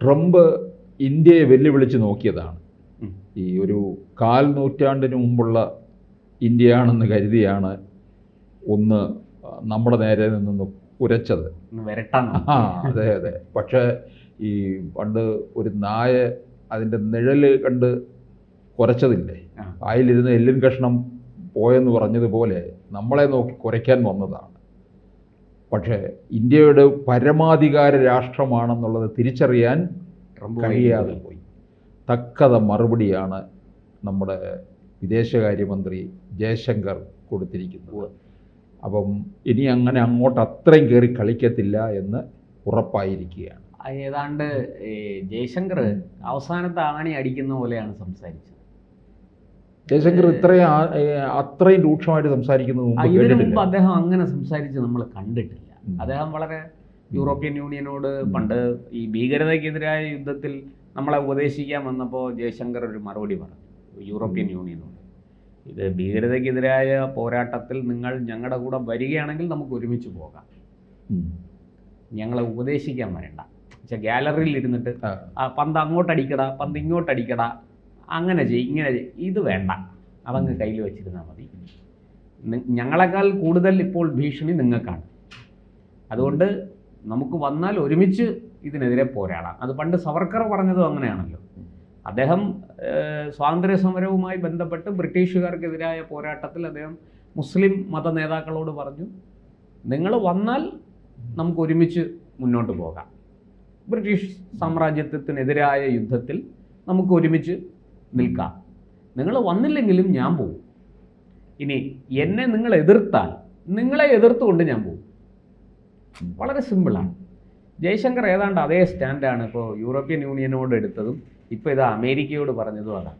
Trump ഇന്ത്യയെ വെല്ലുവിളിച്ച് നോക്കിയതാണ്. ഈ ഒരു കാൽ നൂറ്റാണ്ടിന് മുമ്പുള്ള ഇന്ത്യയാണെന്ന് കരുതിയാണ് ഒന്ന് നമ്മുടെ നേരെ നിന്ന് ഉരച്ചത്. ആ അതെ അതെ. പക്ഷേ ഈ പണ്ട് ഒരു നായ അതിന്റെ നിഴൽ കണ്ട് കുരച്ചതില്ലേ ആ. അതിലിരുന്ന് എല്ലും കഷ്ണം പോയെന്ന് പറഞ്ഞതുപോലെ നമ്മളെ നോക്കി കുരയ്ക്കാൻ വന്നതാണ്. പക്ഷേ ഇന്ത്യയുടെ പരമാധികാര രാഷ്ട്രമാണെന്നുള്ളത് തിരിച്ചറിയാൻ കഴിയാതെ പോയി തക്കത മറുപടിയാണ് നമ്മുടെ വിദേശകാര്യമന്ത്രി ജയശങ്കർ കൊടുത്തിരിക്കുന്നത്. അപ്പം ഇനി അങ്ങനെ അങ്ങോട്ട് അത്രയും കയറി കളിക്കത്തില്ല എന്ന് ഉറപ്പായിരിക്കുകയാണ്. ഏതാണ്ട് ജയശങ്കർ അവസാനത്തെ ആണി അടിക്കുന്ന പോലെയാണ് സംസാരിച്ചത്. ജയശങ്കർ ഇത്രയും അത്രയും രൂക്ഷമായിട്ട് സംസാരിക്കുന്നത് ഇതിനു മുമ്പ് അദ്ദേഹം അങ്ങനെ സംസാരിച്ച് നമ്മൾ കണ്ടിട്ടില്ല. അദ്ദേഹം വളരെ യൂറോപ്യൻ യൂണിയനോട് പണ്ട് ഈ ഭീകരതയ്ക്കെതിരായ യുദ്ധത്തിൽ നമ്മളെ ഉപദേശിക്കാൻ വന്നപ്പോൾ ജയശങ്കർ ഒരു മറുപടി പറഞ്ഞു. യൂറോപ്യൻ യൂണിയനോട്. ഇത് ഭീകരതയ്ക്കെതിരായ പോരാട്ടത്തിൽ നിങ്ങൾ ഞങ്ങളുടെ കൂടെ വരികയാണെങ്കിൽ നമുക്ക് ഒരുമിച്ച് പോകാം. ഞങ്ങളെ ഉപദേശിക്കാൻ വരണ്ട. പക്ഷെ ഗാലറിയിൽ ഇരുന്നിട്ട് പന്ത് അങ്ങോട്ട് അടിക്കടാ പന്ത് ഇങ്ങോട്ട് അടിക്കടാ അങ്ങനെ ചെയ് ഇങ്ങനെ ചെയ് ഇത് വേണ്ട. അതങ്ങ് കയ്യിൽ വെച്ചിരുന്നാൽ മതി. ഞങ്ങളെക്കാൾ കൂടുതൽ ഇപ്പോൾ ഭീഷണി നിങ്ങൾക്കാണ്. അതുകൊണ്ട് നമുക്ക് വന്നാൽ ഒരുമിച്ച് ഇതിനെതിരെ പോരാടാം. അത് പണ്ട് സവർക്കർ പറഞ്ഞതും അങ്ങനെയാണല്ലോ. അദ്ദേഹം സ്വാതന്ത്ര്യ സമരവുമായി ബന്ധപ്പെട്ട് ബ്രിട്ടീഷുകാർക്കെതിരായ പോരാട്ടത്തിൽ അദ്ദേഹം മുസ്ലിം മത നേതാക്കളോട് പറഞ്ഞു നിങ്ങൾ വന്നാൽ നമുക്ക് ഒരുമിച്ച് മുന്നോട്ട് പോകാം. ബ്രിട്ടീഷ് സാമ്രാജ്യത്വത്തിനെതിരായ യുദ്ധത്തിൽ നമുക്ക് ഒരുമിച്ച് നിൽക്കാം. നിങ്ങൾ വന്നില്ലെങ്കിലും ഞാൻ പോകും ഇനി എന്നെ നിങ്ങൾ എതിർത്താൽ നിങ്ങളെ എതിർത്തുകൊണ്ട് ഞാൻ പോകും വളരെ സിമ്പിളാണ്. ജയശങ്കർ ഏതാണ്ട് അതേ സ്റ്റാൻഡാണ് ഇപ്പോൾ യൂറോപ്യൻ യൂണിയനോട് എടുത്തതും ഇപ്പോൾ ഇത് അമേരിക്കയോട് പറഞ്ഞതും അതാണ്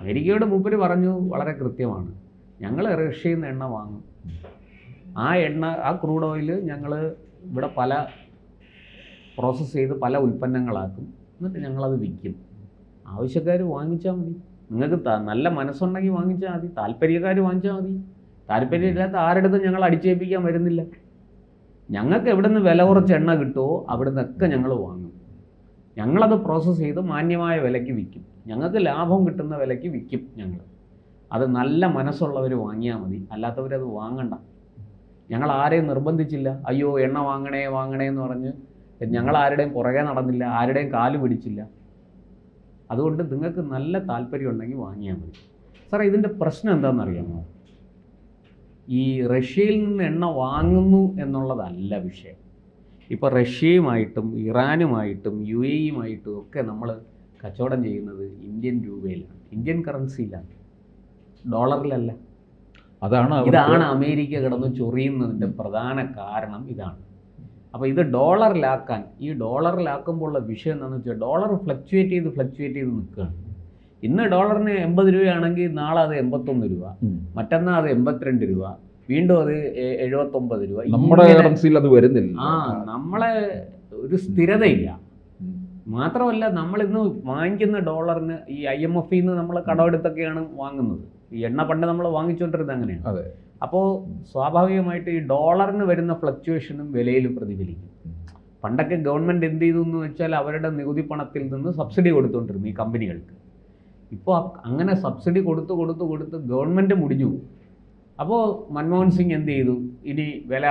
അമേരിക്കയോട് മൂപ്പര് പറഞ്ഞു വളരെ കൃത്യമാണ്. ഞങ്ങൾ റഷ്യയിൽ നിന്ന് എണ്ണ വാങ്ങും. ആ എണ്ണ ആ ക്രൂഡ് ഓയിൽ ഞങ്ങൾ ഇവിടെ പല പ്രോസസ്സ് ചെയ്ത് പല ഉൽപ്പന്നങ്ങളാക്കും. എന്നിട്ട് ഞങ്ങളത് വിൽക്കും. ആവശ്യക്കാർ വാങ്ങിച്ചാൽ മതി. നിങ്ങൾക്ക് നല്ല മനസ്സുണ്ടെങ്കിൽ വാങ്ങിച്ചാൽ മതി. താല്പര്യക്കാർ വാങ്ങിച്ചാൽ മതി. താല്പര്യമില്ലാത്ത ആരുടെടുത്തും ഞങ്ങൾ അടിച്ചേൽപ്പിക്കാൻ വരുന്നില്ല. ഞങ്ങൾക്ക് എവിടെ നിന്ന് വില കുറച്ച് എണ്ണ കിട്ടുമോ അവിടെ നിന്നൊക്കെ ഞങ്ങൾ വാങ്ങും. ഞങ്ങളത് പ്രോസസ്സ് ചെയ്ത് മാന്യമായ വിലയ്ക്ക് വിൽക്കും. ഞങ്ങൾക്ക് ലാഭം കിട്ടുന്ന വിലയ്ക്ക് വിൽക്കും ഞങ്ങൾ അത് നല്ല മനസ്സുള്ളവർ വാങ്ങിയാൽ മതി. അല്ലാത്തവരത് വാങ്ങണ്ട. ഞങ്ങൾ ആരെയും നിർബന്ധിച്ചില്ല. അയ്യോ എണ്ണ വാങ്ങണേ വാങ്ങണേ എന്ന് പറഞ്ഞ് ഞങ്ങൾ ആരുടെയും പുറകെ നടന്നില്ല ആരുടെയും കാൽ പിടിച്ചില്ല. അതുകൊണ്ട് നിങ്ങൾക്ക് നല്ല താല്പര്യം ഉണ്ടെങ്കിൽ വാങ്ങിയാൽ മതി. സാറേ ഇതിന്റെ പ്രശ്നം എന്താണെന്നറിയാമോ? ഈ റഷ്യയിൽ നിന്ന് എണ്ണ വാങ്ങുന്നു എന്നുള്ളതല്ല വിഷയം. ഇപ്പോൾ റഷ്യയുമായിട്ടും ഇറാനുമായിട്ടും യു എയുമായിട്ടും ഒക്കെ നമ്മൾ കച്ചവടം ചെയ്യുന്നത് ഇന്ത്യൻ രൂപയിലാണ്. ഇന്ത്യൻ കറൻസിയിലാണ്. ഡോളറിലല്ല. അതാണ് ഇതാണ് അമേരിക്ക കിടന്ന് ചൊറിയുന്നതിന്റെ പ്രധാന കാരണം ഇതാണ്. അപ്പോൾ ഇത് ഡോളറിലാക്കാൻ ഈ ഡോളറിലാക്കുമ്പോഴുള്ള വിഷയം എന്താണെന്ന് വെച്ചാൽ ഡോളർ ഫ്ലക്ച്വേറ്റ് ചെയ്ത് ഫ്ലക്ച്വേറ്റ് ചെയ്ത് നിൽക്കുകയാണ്. ഇന്ന് ഡോളറിന് എൺപത് രൂപയാണെങ്കിൽ നാളെ അത് എൺപത്തൊന്ന് രൂപ മറ്റന്നാൾ അത് എൺപത്തിരണ്ട് രൂപ വീണ്ടും അത് എഴുപത്തൊമ്പത് രൂപ. നമ്മുടെ കറൻസിയിൽ അത് വരുന്നില്ല. ആ നമ്മളെ ഒരു സ്ഥിരതയില്ല. മാത്രമല്ല നമ്മൾ ഇന്ന് വാങ്ങിക്കുന്ന ഡോളറിന് ഈ ഐ എം എഫ് നിന്ന് നമ്മൾ കടമെടുത്തൊക്കെയാണ് വാങ്ങുന്നത്. ഈ എണ്ണ പണ്ട് നമ്മൾ വാങ്ങിച്ചുകൊണ്ടിരുന്നത് അങ്ങനെയാണ്. അപ്പോൾ സ്വാഭാവികമായിട്ട് ഈ ഡോളറിന് വരുന്ന ഫ്ലക്ച്വേഷനും വിലയിലും പ്രതിഫലിക്കും. പണ്ടൊക്കെ ഗവൺമെന്റ് എന്ത് ചെയ്തു എന്ന് വെച്ചാൽ അവരുടെ നികുതി പണത്തിൽ നിന്ന് സബ്സിഡി കൊടുത്തുകൊണ്ടിരുന്നു ഈ കമ്പനികൾക്ക്. ഇപ്പോൾ അങ്ങനെ സബ്സിഡി കൊടുത്ത് കൊടുത്ത് കൊടുത്ത് ഗവൺമെന്റ് മുടിഞ്ഞു. അപ്പോൾ മൻമോഹൻ സിംഗ് എന്ത് ചെയ്തു? ഇനി വില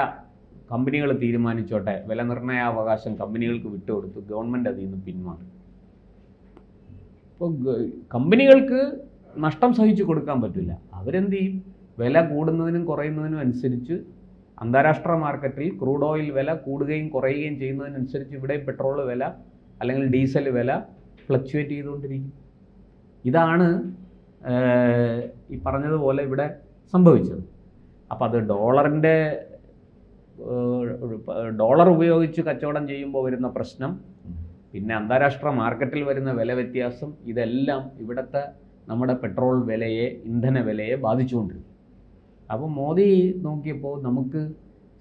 കമ്പനികൾ തീരുമാനിച്ചോട്ടെ. വില നിർണയാവകാശം കമ്പനികൾക്ക് വിട്ടുകൊടുത്തു. ഗവൺമെന്റ് അതിൽ നിന്ന് പിന്മാറി. ഇപ്പോൾ കമ്പനികൾക്ക് നഷ്ടം സഹിച്ചു കൊടുക്കാൻ പറ്റില്ല. അവരെന്ത് ചെയ്യും? വില കൂടുന്നതിനും കുറയുന്നതിനും അനുസരിച്ച് അന്താരാഷ്ട്ര മാർക്കറ്റിൽ ക്രൂഡ് ഓയിൽ വില കൂടുകയും കുറയുകയും ചെയ്യുന്നതിനനുസരിച്ച് ഇവിടെ പെട്രോൾ വില അല്ലെങ്കിൽ ഡീസൽ വില ഫ്ലക്ച്വേറ്റ് ചെയ്തുകൊണ്ടിരിക്കും. ഇതാണ് ഈ പറഞ്ഞതുപോലെ ഇവിടെ സംഭവിച്ചത്. അപ്പോൾ അത് ഡോളറിന്റെ ഡോളർ ഉപയോഗിച്ച് കച്ചവടം ചെയ്യുമ്പോൾ വരുന്ന പ്രശ്നം പിന്നെ അന്താരാഷ്ട്ര മാർക്കറ്റിൽ വരുന്ന വില വ്യത്യാസം ഇതെല്ലാം ഇവിടുത്തെ നമ്മുടെ പെട്രോൾ വിലയെ ഇന്ധന വിലയെ ബാധിച്ചുകൊണ്ടിരിക്കും അപ്പോൾ മോദി നോക്കിയപ്പോൾ നമുക്ക്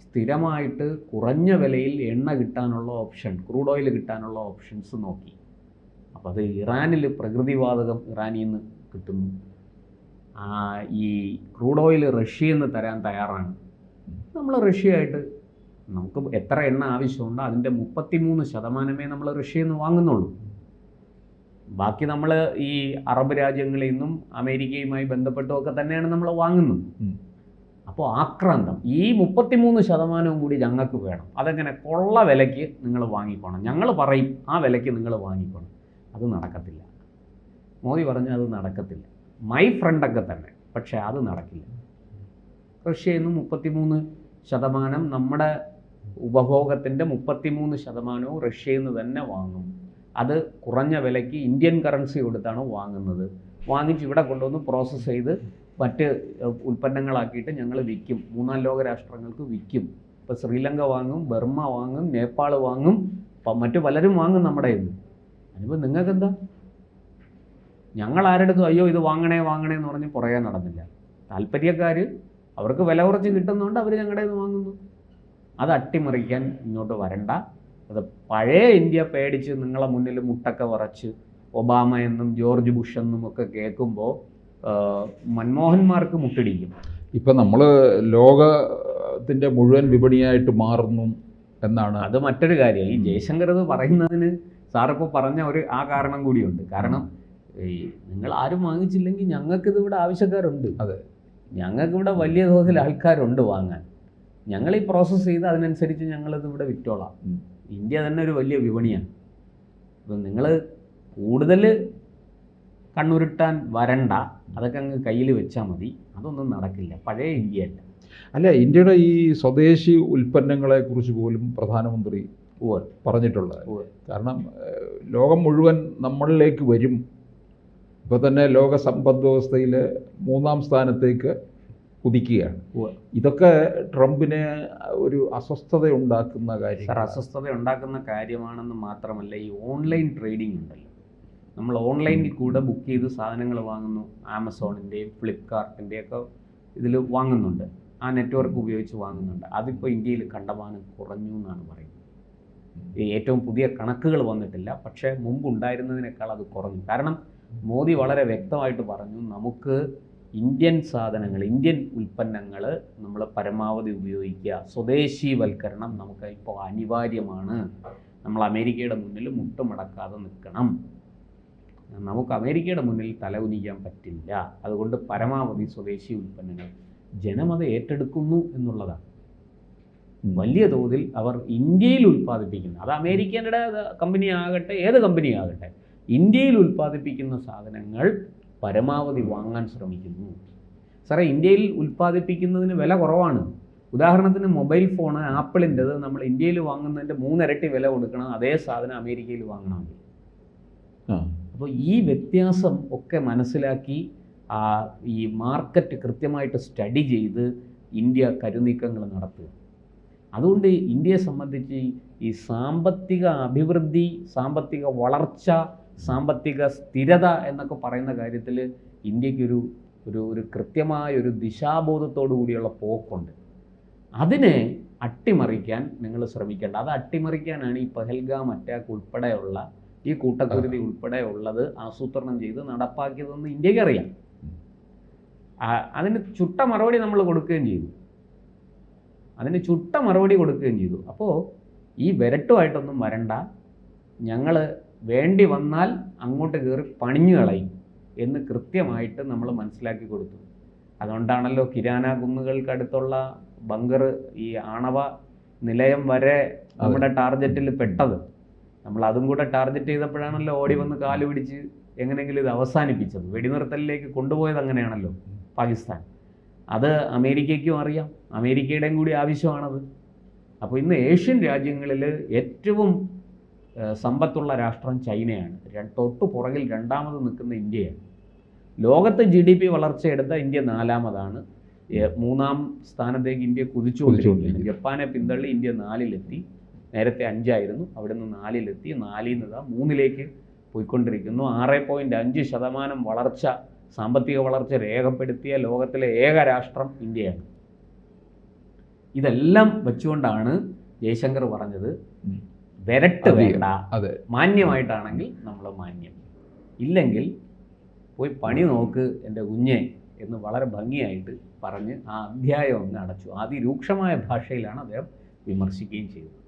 സ്ഥിരമായിട്ട് കുറഞ്ഞ വിലയിൽ എണ്ണ കിട്ടാനുള്ള ഓപ്ഷൻ ക്രൂഡ് ഓയിൽ കിട്ടാനുള്ള ഓപ്ഷൻസ് നോക്കി. അപ്പോൾ അത് ഇറാനിൽ പ്രകൃതിവാതകം ഇറാനിൽ നിന്ന് കിട്ടുന്നു ഈ ക്രൂഡ് ഓയിൽ റഷ്യയിൽ നിന്ന് തരാൻ തയ്യാറാണ്. നമ്മൾ റഷ്യയായിട്ട് നമുക്ക് എത്ര എണ്ണ ആവശ്യമുണ്ടോ അതിന്റെ മുപ്പത്തിമൂന്ന് ശതമാനമേ നമ്മൾ റഷ്യയിൽ നിന്ന് വാങ്ങുന്നുള്ളൂ. ബാക്കി നമ്മൾ ഈ അറബ് രാജ്യങ്ങളിൽ നിന്നും അമേരിക്കയുമായി ബന്ധപ്പെട്ടുമൊക്കെ തന്നെയാണ് നമ്മൾ വാങ്ങുന്നത്. അപ്പോൾ ആക്രാന്തം. ഈ മുപ്പത്തിമൂന്ന് ശതമാനവും കൂടി ഞങ്ങൾക്ക് വേണം. അതെങ്ങനെ? കൊള്ള വിലയ്ക്ക് നിങ്ങൾ വാങ്ങിക്കോണം. ഞങ്ങൾ പറയും ആ വിലയ്ക്ക് നിങ്ങൾ വാങ്ങിക്കോണം. അത് നടക്കത്തില്ല. മോദി പറഞ്ഞു അത് നടക്കത്തില്ല. മൈ ഫ്രണ്ടൊക്കെ തന്നെ. പക്ഷേ അത് നടക്കില്ല. റഷ്യ നിന്ന് മുപ്പത്തിമൂന്ന് ശതമാനം നമ്മുടെ ഉപഭോഗത്തിന്റെ മുപ്പത്തിമൂന്ന് ശതമാനവും റഷ്യയിൽ നിന്ന് തന്നെ വാങ്ങും. അത് കുറഞ്ഞ വിലയ്ക്ക് ഇന്ത്യൻ കറൻസി കൊടുത്താണ് വാങ്ങുന്നത്. വാങ്ങിച്ച് ഇവിടെ കൊണ്ടുവന്ന് പ്രോസസ്സ് ചെയ്ത് മറ്റ് ഉൽപ്പന്നങ്ങളാക്കിയിട്ട് ഞങ്ങൾ വിൽക്കും. മൂന്നാം ലോക രാഷ്ട്രങ്ങൾക്ക് വിൽക്കും. ഇപ്പോൾ ശ്രീലങ്ക വാങ്ങും ബർമ്മ വാങ്ങും നേപ്പാൾ വാങ്ങും മറ്റു പലരും വാങ്ങും നമ്മുടെ ഇന്ന് അതിനിപ്പോൾ നിങ്ങൾക്കെന്താ? ഞങ്ങൾ ആരെടുത്തും അയ്യോ ഇത് വാങ്ങണേ വാങ്ങണേ എന്ന് പറഞ്ഞ് പുറകെ നടന്നില്ല. താല്പര്യക്കാർ അവർക്ക് വില കുറച്ച് കിട്ടുന്നതുകൊണ്ട് അവർ ഞങ്ങളുടെ നിന്ന് വാങ്ങുന്നു. അത് അട്ടിമറിക്കാൻ ഇങ്ങോട്ട് വരണ്ട. അത് പഴയ ഇന്ത്യ പേടിച്ച് നിങ്ങളെ മുന്നിൽ മുട്ടൊക്കെ വറച്ച് ഒബാമ എന്നും ജോർജ് ബുഷ് എന്നും ഒക്കെ കേൾക്കുമ്പോൾ മൻമോഹന്മാർക്ക് മുട്ടിടിക്കും. ഇപ്പം നമ്മൾ ലോകത്തിന്റെ മുഴുവൻ വിപണിയായിട്ട് മാറുന്നു എന്നാണ് അത് മറ്റൊരു കാര്യം. ഈ ജയശങ്കർ ഇത് പറയുന്നതിന് സാറിപ്പോൾ പറഞ്ഞ ഒരു ആ കാരണം കൂടിയുണ്ട്. കാരണം ഈ നിങ്ങൾ ആരും വാങ്ങിച്ചില്ലെങ്കിൽ ഞങ്ങൾക്കിത് ഇവിടെ ആവശ്യക്കാരുണ്ട്. അതെ. ഞങ്ങൾക്ക് വലിയ തോതിൽ ആൾക്കാരുണ്ട് വാങ്ങാൻ. ഞങ്ങൾ ഈ പ്രോസസ്സ് ചെയ്ത് അതിനനുസരിച്ച് ഞങ്ങളിത് ഇവിടെ വിറ്റോളാം. ഇന്ത്യ തന്നെ ഒരു വലിയ വിപണിയാണ്. അപ്പം നിങ്ങൾ കൂടുതൽ കണ്ണുരുട്ടാൻ വരണ്ട. അതൊക്കെ അങ്ങ് കയ്യിൽ വെച്ചാൽ മതി. അതൊന്നും നടക്കില്ല. പഴയ ഇന്ത്യയല്ല അല്ല. ഇന്ത്യയുടെ ഈ സ്വദേശി ഉൽപ്പന്നങ്ങളെ കുറിച്ച് പോലും പ്രധാനമന്ത്രി. പറഞ്ഞിട്ടുള്ളത്. കാരണം ലോകം മുഴുവൻ നമ്മളിലേക്ക് വരും. ഇപ്പോൾ തന്നെ ലോക സമ്പദ് വ്യവസ്ഥയിൽ മൂന്നാം സ്ഥാനത്തേക്ക് കുതിക്കുകയാണ്. ഇതൊക്കെ ട്രംപിന് ഒരു അസ്വസ്ഥത ഉണ്ടാക്കുന്ന കാര്യം സാർ അസ്വസ്ഥത ഉണ്ടാക്കുന്ന കാര്യമാണെന്ന് മാത്രമല്ല ഈ ഓൺലൈൻ ട്രേഡിംഗ് ഉണ്ടല്ലോ. നമ്മൾ ഓൺലൈനിൽ കൂടെ ബുക്ക് ചെയ്ത് സാധനങ്ങൾ വാങ്ങുന്നു. ആമസോണിന്റെയും ഫ്ലിപ്കാർട്ടിന്റെയും ഒക്കെ ഇതിൽ വാങ്ങുന്നുണ്ട്. ആ നെറ്റ്വർക്ക് ഉപയോഗിച്ച് വാങ്ങുന്നുണ്ട്. അതിപ്പോൾ ഇന്ത്യയിൽ കണ്ടമാനം കുറഞ്ഞു എന്നാണ് പറയുന്നത്. ഏറ്റവും പുതിയ കണക്കുകൾ വന്നിട്ടില്ല. പക്ഷേ മുമ്പുണ്ടായിരുന്നതിനേക്കാൾ അത് കുറഞ്ഞു. കാരണം മോദി വളരെ വ്യക്തമായിട്ട് പറഞ്ഞു നമുക്ക് ഇന്ത്യൻ സാധനങ്ങൾ ഇന്ത്യൻ ഉൽപ്പന്നങ്ങൾ നമ്മൾ പരമാവധി ഉപയോഗിക്കുക. സ്വദേശീവൽക്കരണം നമുക്ക് ഇപ്പോൾ അനിവാര്യമാണ്. നമ്മൾ അമേരിക്കയുടെ മുന്നിൽ മുട്ടുമടക്കാതെ നിൽക്കണം. നമുക്ക് അമേരിക്കയുടെ മുന്നിൽ തല കുനിക്കാൻ പറ്റില്ല. അതുകൊണ്ട് പരമാവധി സ്വദേശി ഉൽപ്പന്നങ്ങൾ. ജനമത് ഏറ്റെടുക്കുന്നു എന്നുള്ളതാണ്. വലിയ തോതിൽ അവർ ഇന്ത്യയിൽ ഉൽപ്പാദിപ്പിക്കുന്ന. അത് അമേരിക്കയുടെ കമ്പനി ആകട്ടെ ഏത് കമ്പനി ആകട്ടെ ഇന്ത്യയിൽ ഉൽപ്പാദിപ്പിക്കുന്ന സാധനങ്ങൾ പരമാവധി വാങ്ങാൻ ശ്രമിക്കുന്നു. സാറേ ഇന്ത്യയിൽ ഉൽപ്പാദിപ്പിക്കുന്നതിന് വില കുറവാണ്. ഉദാഹരണത്തിന് മൊബൈൽ ഫോൺ ആപ്പിളിന്റെത് നമ്മൾ ഇന്ത്യയിൽ വാങ്ങുന്നതിന്റെ മൂന്നിരട്ടി വില കൊടുക്കണം അതേ സാധനം അമേരിക്കയിൽ വാങ്ങണമെങ്കിൽ. അപ്പോൾ ഈ വ്യത്യാസം ഒക്കെ മനസ്സിലാക്കി ഈ മാർക്കറ്റ് കൃത്യമായിട്ട് സ്റ്റഡി ചെയ്ത് ഇന്ത്യ കരുനീക്കങ്ങൾ നടത്തുക. അതുകൊണ്ട് ഇന്ത്യയെ സംബന്ധിച്ച് ഈ- സാമ്പത്തിക അഭിവൃദ്ധി സാമ്പത്തിക വളർച്ച സാമ്പത്തിക സ്ഥിരത എന്നൊക്കെ പറയുന്ന കാര്യത്തിൽ ഇന്ത്യക്കൊരു ഒരു ഒരു കൃത്യമായ ഒരു ദിശാബോധത്തോടു കൂടിയുള്ള പോക്കുണ്ട്. അതിനെ അട്ടിമറിക്കാൻ നിങ്ങൾ ശ്രമിക്കേണ്ട. അത് അട്ടിമറിക്കാനാണ് ഈ പഹൽഗാം അറ്റാക്ക് ഉൾപ്പെടെയുള്ള ഈ കൂട്ടക്കുരുതി ഉൾപ്പെടെ ഉള്ളത് ആസൂത്രണം ചെയ്ത് നടപ്പാക്കിയതെന്ന് ഇന്ത്യക്കറിയാം അതിന് ചുട്ട മറുപടി നമ്മൾ കൊടുക്കുകയും ചെയ്തു. അതിന് ചുട്ട മറുപടി കൊടുക്കുകയും ചെയ്തു. അപ്പോൾ ഈ വിരട്ടുമായിട്ടൊന്നും വരണ്ട. ഞങ്ങൾ വേണ്ടി വന്നാൽ അങ്ങോട്ട് കയറി പണിഞ്ഞു കളയും എന്ന് കൃത്യമായിട്ട് നമ്മൾ മനസ്സിലാക്കി കൊടുത്തു. അതുകൊണ്ടാണല്ലോ കിരാന കുന്നുകൾക്കടുത്തുള്ള ബങ്കർ ഈ ആണവ നിലയം വരെ നമ്മുടെ ടാർഗറ്റിൽ പെട്ടത്. നമ്മൾ അതും കൂടെ ടാർഗറ്റ് ചെയ്തപ്പോഴാണല്ലോ ഓടി വന്ന് കാൽ പിടിച്ച് എങ്ങനെയെങ്കിലും ഇത് അവസാനിപ്പിച്ചത്. വെടിനിർത്തലിലേക്ക് കൊണ്ടുപോയത് അങ്ങനെയാണല്ലോ പാകിസ്ഥാൻ. അത് അമേരിക്കയ്ക്കും അറിയാം. അമേരിക്കയുടെയും കൂടി ആവശ്യമാണത്. അപ്പോൾ ഇന്ന് ഏഷ്യൻ രാജ്യങ്ങളിൽ ഏറ്റവും സമ്പത്തുള്ള രാഷ്ട്രം ചൈനയാണ്. തൊട്ടു പുറകിൽ രണ്ടാമത് നിൽക്കുന്ന ഇന്ത്യയാണ്. ലോകത്തെ ജി ഡി പി വളർച്ച എടുത്ത ഇന്ത്യ നാലാമതാണ്. മൂന്നാം സ്ഥാനത്തേക്ക് ഇന്ത്യ കുതിച്ചുകൊണ്ടിരിക്കുകയാണ്. ജപ്പാനെ പിന്തള്ളി ഇന്ത്യ നാലിലെത്തി. നേരത്തെ അഞ്ചായിരുന്നു. അവിടെ നിന്ന് നാലിലെത്തി. നാലിൽ നിന്ന് മൂന്നിലേക്ക് പോയിക്കൊണ്ടിരിക്കുന്നു. ആറ് പോയിന്റ് അഞ്ച് ശതമാനം വളർച്ച സാമ്പത്തിക വളർച്ച രേഖപ്പെടുത്തിയ ലോകത്തിലെ ഏക രാഷ്ട്രം ഇന്ത്യയാണ്. ഇതെല്ലാം വെച്ചുകൊണ്ടാണ് ജയശങ്കർ പറഞ്ഞത് വരട്ട് വേണ്ട. അതെ. മാന്യമായിട്ടാണെങ്കിൽ നമ്മൾ മാന്യം. ഇല്ലെങ്കിൽ പോയി പണി നോക്ക് എന്റെ കുഞ്ഞെ എന്ന് വളരെ ഭംഗിയായിട്ട് പറഞ്ഞ് ആ അധ്യായം അങ്ങ് അടച്ചു. അതിരൂക്ഷമായ ഭാഷയിലാണ് അദ്ദേഹം വിമർശിക്കുകയും ചെയ്തു